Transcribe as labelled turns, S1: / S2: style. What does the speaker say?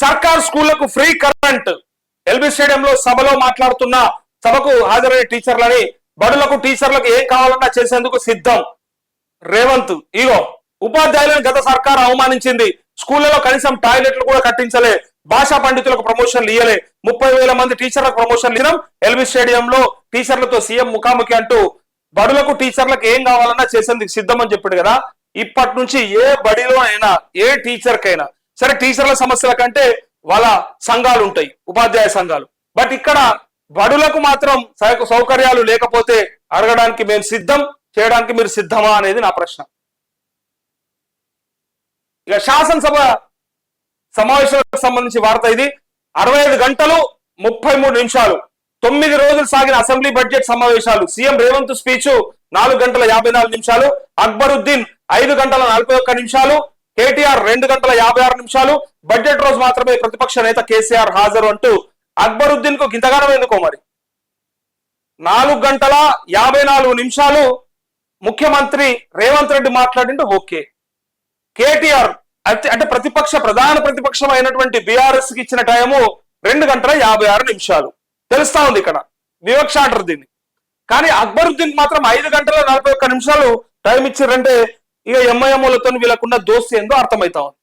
S1: సర్కార్ స్కూళ్ళకు free current. LB స్టేడియంలో సభలో మాట్లాడుతున్న సభకు హాజరైన టీచర్లని బడులకు టీచర్లకు ఏం కావాలన్నా చేసేందుకు సిద్ధం. రేవంత్ ఇగో ఉపాధ్యాయులను గత సర్కార్ అవమానించింది. స్కూళ్ళలో కనీసం టాయిలెట్లు కూడా కట్టించలే. భాషా పండితులకు ప్రమోషన్లు ఇయ్యలే. ముప్పై వేల మంది టీచర్లకు ప్రమోషన్లు ఇవ్వడం ఎల్బీ స్టేడియంలో టీచర్లతో సీఎం ముఖాముఖి అంటూ బడులకు టీచర్లకు ఏం కావాలన్నా చేసేందుకు సిద్ధం అని చెప్పాడు కదా. ఇప్పటి నుంచి ఏ బడిలో అయినా ఏ టీచర్కైనా సరే టీచర్ల సమస్యల కంటే వాళ్ళ సంఘాలు ఉంటాయి ఉపాధ్యాయ సంఘాలు. బట్ ఇక్కడ బడులకు మాత్రం సౌకర్యాలు లేకపోతే అడగడానికి మేము సిద్ధం చేయడానికి మీరు సిద్ధమా అనేది నా ప్రశ్న. ఇక శాసనసభ సమావేశాలకు సంబంధించి వార్త ఇది. అరవై ఐదు గంటలు ముప్పై మూడు నిమిషాలు. తొమ్మిది రోజులు సాగిన అసెంబ్లీ బడ్జెట్ సమావేశాలు. సీఎం రేవంత్ స్పీచ్ నాలుగు గంటల యాభై నాలుగు నిమిషాలు. అక్బరుద్దీన్ ఐదు గంటల నలభై ఒక్క నిమిషాలు. కేటీఆర్ రెండు గంటల యాభై ఆరు నిమిషాలు. బడ్జెట్ రోజు మాత్రమే ప్రతిపక్ష నేత కేసీఆర్ హాజరు అంటూ అక్బరుద్దీన్కు గింతగానం ఎందుకో మరి? నాలుగు గంటల యాభై నాలుగు నిమిషాలు ముఖ్యమంత్రి రేవంత్ రెడ్డి మాట్లాడిండు ఓకే. కేటీఆర్ అయితే- అంటే ప్రతిపక్ష ప్రధాన ప్రతిపక్షం అయినటువంటి బీఆర్ఎస్కి ఇచ్చిన టైము రెండు గంటల యాభై ఆరు నిమిషాలు. తెలుస్తా ఉంది ఇక్కడ వివక్ష ఆర్డర్ దీన్ని. కానీ అక్బరుద్దీన్ మాత్రం ఐదు గంటల నలభై ఒక్క నిమిషాలు టైం ఇచ్చారంటే ఇక ఎంఐఎంఓలతో వీళ్ళకున్న దోస్తు ఏందో అర్థమవుతా ఉంది.